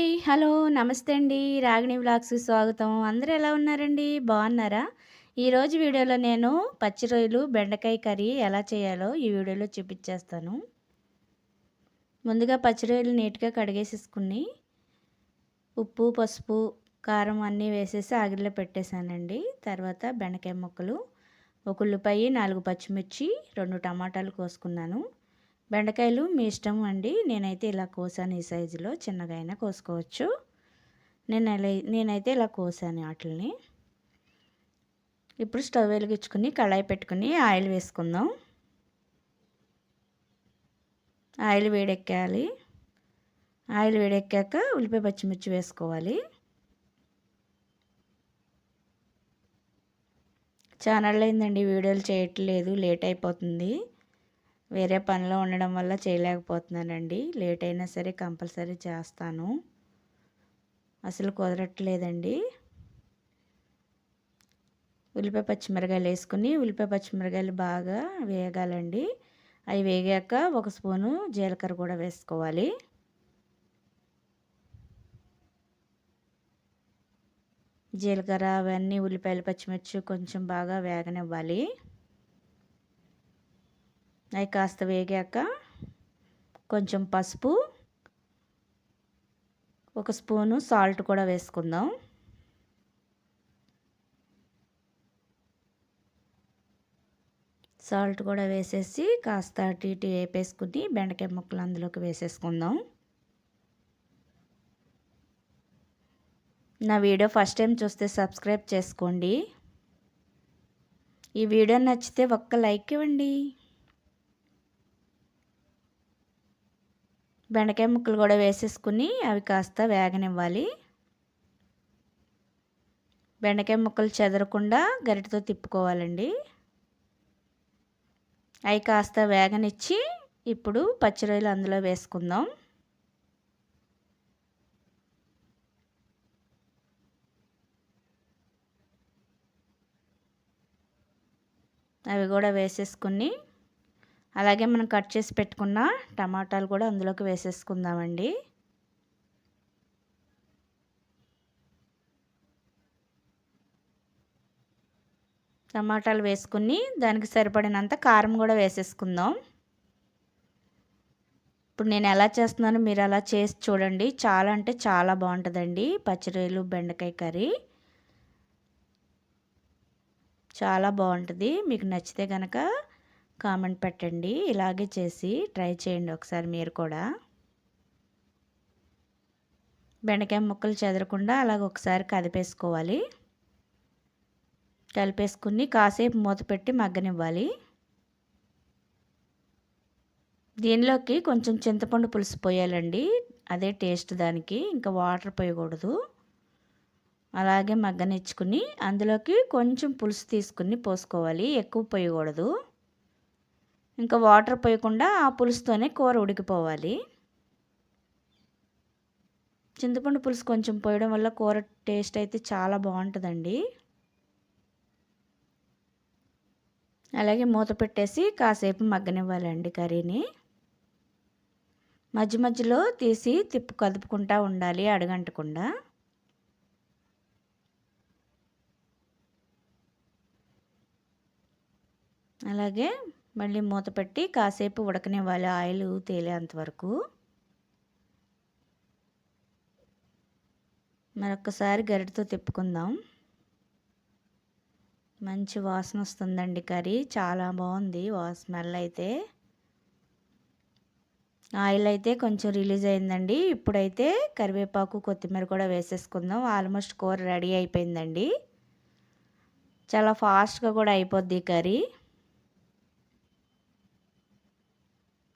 Hi. Hello నమస్తే అండి. Ragini vlogs స్వాగతం. అందరూ ఎలా ఉన్నారండి? బాగున్నారా? ఈరోజు వీడియోలో నేను పచ్చి రొయ్యలు బెండకాయ కర్రీ ఎలా చేయాలో ఈ వీడియోలో చూపించేస్తాను. ముందుగా పచ్చి రొయ్యలు నీట్గా కడిగేసేసుకుని ఉప్పు పసుపు కారం అన్నీ వేసేసి ఆగిరిలో పెట్టేశానండి. తర్వాత బెండకాయ ముక్కలు ఒక ఉల్లిపాయ నాలుగు పచ్చిమిర్చి రెండు టమాటాలు కోసుకున్నాను. బెండకాయలు మీ ఇష్టం అండి. నేనైతే ఇలా కోసాను ఈ సైజులో. చిన్నగా అయినా కోసుకోవచ్చు. నేను నేనైతే ఇలా కోసాను వాటిని ఇప్పుడు స్టవ్ వెలిగించుకుని కళాయి పెట్టుకుని ఆయిల్ వేసుకుందాం. ఆయిల్ వేడెక్కాలి. ఆయిల్ వేడెక్కాక ఉల్లిపాయ పచ్చిమిర్చి వేసుకోవాలి. ఛానల్ అయిందండి వీడియోలు చేయట్లేదు. లేట్ అయిపోతుంది. వేరే పనిలో ఉండడం వల్ల చేయలేకపోతున్నానండి. లేట్ అయినా సరే కంపల్సరీ చేస్తాను. అసలు కుదరట్లేదండి. ఉల్లిపాయ పచ్చిమిరకాయలు వేసుకుని ఉల్లిపాయ పచ్చిమిరకాయలు బాగా వేగాలండి. అవి వేగాక ఒక స్పూను జీలకర్ర కూడా వేసుకోవాలి. జీలకర్ర అవన్నీ ఉల్లిపాయలు పచ్చిమిర్చి కొంచెం బాగా వేగనివ్వాలి. అవి కాస్త వేగాక కొంచెం పసుపు ఒక స్పూను సాల్ట్ కూడా వేసుకుందాం. సాల్ట్ కూడా వేసేసి కాస్త అటు ఇటు వేపేసుకుని బెండకాయ ముక్కలు అందులోకి వేసేసుకుందాం. నా వీడియో ఫస్ట్ టైం చూస్తే సబ్స్క్రైబ్ చేసుకోండి. ఈ వీడియో నచ్చితే ఒక్క లైక్ ఇవ్వండి. బెండకాయ ముక్కలు కూడా వేసేసుకుని అవి కాస్త వేగనివ్వాలి. బెండకాయ ముక్కలు చెదరకుండా గరిటతో తిప్పుకోవాలండి. అవి కాస్త వేగనిచ్చి ఇప్పుడు పచ్చిరొయ్యలు అందులో వేసుకుందాం. అవి కూడా వేసేసుకుని అలాగే మనం కట్ చేసి పెట్టుకున్న టమాటాలు కూడా అందులోకి వేసేసుకుందామండి. టమాటాలు వేసుకుని దానికి సరిపడినంత కారం కూడా వేసేసుకుందాం. ఇప్పుడు నేను ఎలా చేస్తున్నానో మీరు అలా చేసి చూడండి. చాలా అంటే చాలా బాగుంటుందండి పచ్చిరొయ్యలు బెండకాయ కర్రీ. చాలా బాగుంటుంది. మీకు నచ్చితే కనుక కామెంట్ పెట్టండి. ఇలాగే చేసి ట్రై చేయండి ఒకసారి మీరు కూడా. బెండకాయ ముక్కలు చెదరకుండా అలాగ ఒకసారి కదిపేసుకోవాలి కలిపేసుకుని కాసేపు మూత పెట్టి మగ్గనివ్వాలి. దీనిలోకి కొంచెం చింతపండు పులుసు పోయాలండి. అదే టేస్ట్ దానికి. ఇంకా వాటర్ పోయకూడదు. అలాగే మగ్గనిచ్చుకుని అందులోకి కొంచెం పులుసు తీసుకుని పోసుకోవాలి. ఎక్కువ పోయకూడదు. ఇంకా వాటర్ పోయకుండా ఆ పులుసుతోనే కూర ఉడికిపోవాలి. చింతపండు పులుసు కొంచెం పోయడం వల్ల కూర టేస్ట్ అయితే చాలా బాగుంటుందండి. అలాగే మూత పెట్టేసి కాసేపు మగ్గనివ్వాలండి కర్రీని. మధ్య మధ్యలో తీసి తిప్పు కదుపుకుంటూ ఉండాలి అడగంటకుండా. అలాగే మళ్ళీ మూత పెట్టి కాసేపు ఉడకనివ్వాలి ఆయిల్ తేలేంత వరకు. మరొకసారి గరిటతో తిప్పుకుందాం. మంచి వాసన వస్తుందండి కర్రీ. చాలా బాగుంది స్మెల్ అయితే. ఆయిల్ అయితే కొంచెం రిలీజ్ అయిందండి. ఇప్పుడైతే కరివేపాకు కొత్తిమీర కూడా వేసేసుకుందాం. ఆల్మోస్ట్ కూర రెడీ అయిపోయిందండి. చాలా ఫాస్ట్గా కూడా అయిపోద్ది కర్రీ.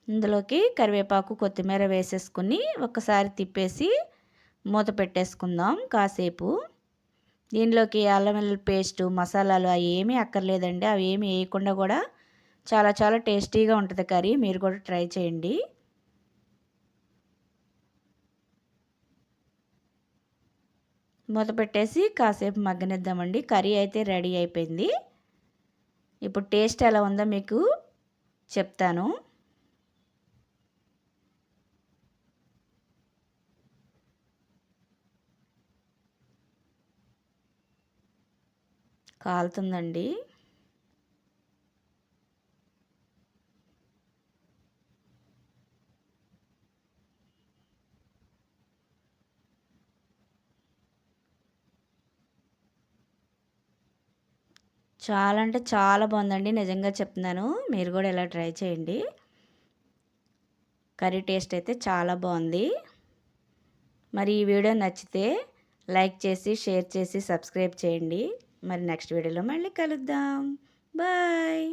ఇందులోకి కరివేపాకు కొత్తిమీర వేసేసుకుని ఒకసారి తిప్పేసి మూత పెట్టేసుకుందాం కాసేపు. దీనిలోకి అల్లం వెల్లుల్లి పేస్టు మసాలాలు అవి ఏమీ అక్కర్లేదండి. అవి ఏమి వేయకుండా కూడా చాలా చాలా టేస్టీగా ఉంటుంది కర్రీ. మీరు కూడా ట్రై చేయండి. మూత పెట్టేసి కాసేపు మగ్గనిద్దామండి. కర్రీ అయితే రెడీ అయిపోయింది. ఇప్పుడు టేస్ట్ ఎలా ఉందో మీకు చెప్తాను. కాలుతుందండి. చాలా అంటే చాలా బాగుందండి. నిజంగా చెప్తున్నాను. మీరు కూడా ఇలా ట్రై చేయండి. కర్రీ టేస్ట్ అయితే చాలా బాగుంది. మరి ఈ వీడియో నచ్చితే లైక్ చేసి షేర్ చేసి సబ్స్క్రైబ్ చేయండి. మరి నెక్స్ట్ వీడియోలో మళ్ళీ కలుద్దాం. బాయ్.